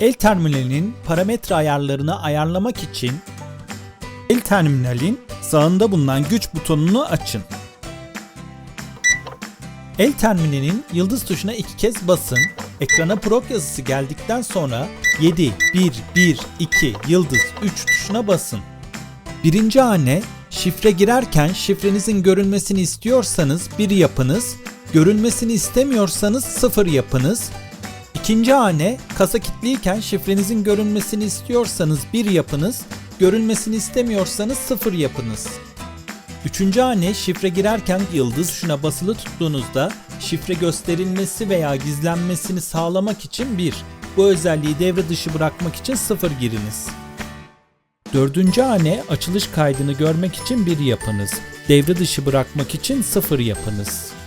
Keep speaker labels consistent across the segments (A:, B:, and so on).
A: El terminalinin parametre ayarlarını ayarlamak için el terminalin sağında bulunan güç butonunu açın. El terminalinin yıldız tuşuna iki kez basın. Ekrana prop yazısı geldikten sonra 7, 1, 1, 2, yıldız 3 tuşuna basın. Birinci hane şifre girerken şifrenizin görülmesini istiyorsanız 1 yapınız, görülmesini istemiyorsanız 0 yapınız. İkinci hane kasa kilitliyken şifrenizin görünmesini istiyorsanız 1 yapınız, görülmesini istemiyorsanız 0 yapınız. Üçüncü hane şifre girerken yıldız tuşuna basılı tuttuğunuzda şifre gösterilmesi veya gizlenmesini sağlamak için 1, bu özelliği devre dışı bırakmak için 0 giriniz. Dördüncü hane açılış kaydını görmek için 1 yapınız. Devre dışı bırakmak için 0 yapınız.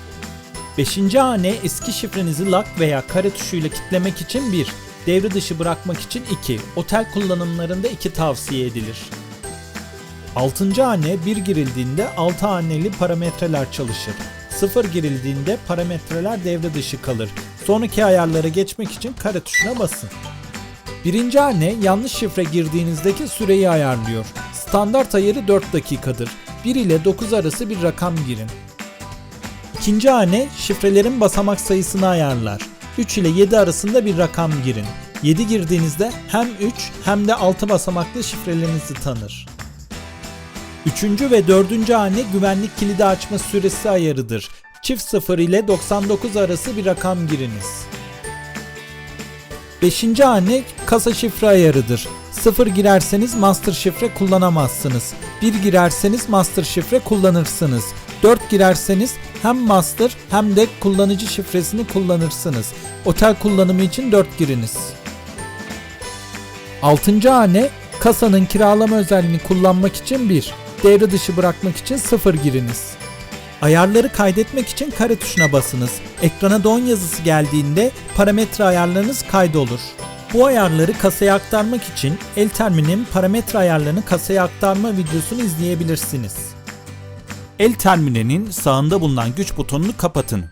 A: Beşinci hane eski şifrenizi lock veya kare tuşuyla kitlemek için 1. Devre dışı bırakmak için 2. Otel kullanımlarında 2 tavsiye edilir. Altıncı hane 1 girildiğinde 6 haneli parametreler çalışır. 0 girildiğinde parametreler devre dışı kalır. Sonraki ayarlara geçmek için kare tuşuna basın. Birinci hane yanlış şifre girdiğinizdeki süreyi ayarlıyor. Standart ayarı 4 dakikadır. 1 ile 9 arası bir rakam girin. İkinci hane şifrelerin basamak sayısını ayarlar. 3 ile 7 arasında bir rakam girin. 7 girdiğinizde hem 3 hem de 6 basamaklı şifrelerinizi tanır. Üçüncü ve dördüncü hane güvenlik kilidi açma süresi ayarıdır. Çift 0 ile 99 arası bir rakam giriniz. Beşinci hane kasa şifre ayarıdır. 0 girerseniz master şifre kullanamazsınız. 1 girerseniz master şifre kullanırsınız. 4 girerseniz hem master hem de kullanıcı şifresini kullanırsınız. Otel kullanımı için 4 giriniz. 6. hane kasanın kiralama özelliğini kullanmak için 1, devre dışı bırakmak için 0 giriniz. Ayarları kaydetmek için kare tuşuna basınız. Ekrana don yazısı geldiğinde parametre ayarlarınız kaydolur. Bu ayarları kasaya aktarmak için El Termin'in parametre ayarlarını kasaya aktarma videosunu izleyebilirsiniz. El Termin'in sağında bulunan güç butonunu kapatın